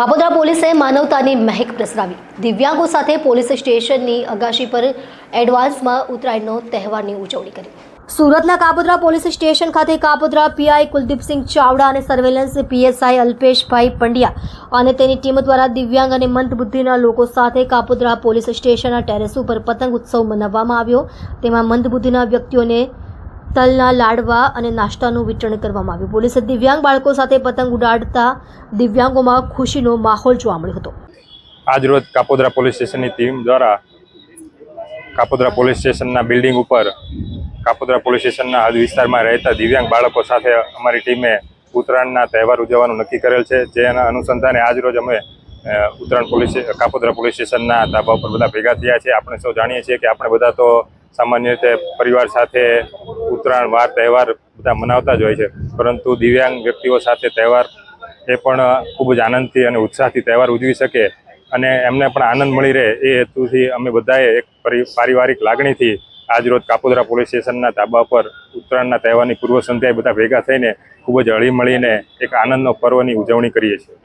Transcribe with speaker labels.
Speaker 1: કાપોદ્રા પોલીસે માનવતાની મહેક પ્રસરાવી. દિવ્યાંગો સાથે પોલીસ સ્ટેશનની અગાશી પર એડવાન્સમાં ઉત્તરાયણનો તહેવારની ઉજવણી કરી. સુરતના કાપોદ્રા પોલીસ સ્ટેશન ખાતે કાપોદ્રા પીઆઈ કુલદીપસિંહ ચાવડા અને સર્વેલન્સ પીએસઆઈ અલ્પેશભાઈ પંડ્યા અને તેની ટીમ દ્વારા દિવ્યાંગ અને મંદબુદ્ધિના લોકો સાથે કાપોદ્રા પોલીસ સ્ટેશનના ટેરેસ ઉપર પતંગ ઉત્સવ મનાવવામાં આવ્યો. તેમાં મંદબુદ્ધિના વ્યક્તિઓને તલના લાડવા અને નાસ્તાનું વિતરણ કરવામાં આવ્યું. પોલીસે દિવ્યાંગ બાળકો સાથે પતંગ ઉડાડતા દિવ્યાંગોમાં ખુશીનો માહોલ જોવા મળ્યો હતો.
Speaker 2: આજરોજ કાપોદરા પોલીસ સ્ટેશનની ટીમ દ્વારા કાપોદરા પોલીસ સ્ટેશનના બિલ્ડિંગ ઉપર કાપોદરા પોલીસ સ્ટેશનના હદ વિસ્તારમાં રહેતા દિવ્યાંગ બાળકો સાથે અમારી ટીમે ઉત્તરાયણના તહેવાર ઉજવવાનું નક્કી કરેલ છે. જેના અનુસંધાને આજરોજ અમે ઉત્તરાયણ પોલીસ કાપોદરા પોલીસ સ્ટેશનના ધાબા ઉપર બધા ભેગા થયા છે. આપણે સૌ જાણીએ છીએ કે આપણે બધા તો સામાન્ય રીતે પરિવાર સાથે ઉત્તરાયણ, વાર, તહેવાર બધા મનાવતા જ હોય છે. પરંતુ દિવ્યાંગ વ્યક્તિઓ સાથે તહેવાર એ પણ ખૂબ જ આનંદથી અને ઉત્સાહથી તહેવાર ઉજવી શકે અને એમને પણ આનંદ મળી રહે એ હેતુથી અમે બધાએ એક પરી, પારિવારિક લાગણીથી આજરોજ કાપોદરા પોલીસ સ્ટેશનના ધાબા પર ઉત્તરાયણના તહેવારની પૂર્વ સંધ્યાએ બધા ભેગા થઈને ખૂબ જ હળીમળીને એક આનંદનો પર્વની ઉજવણી કરીએ છીએ.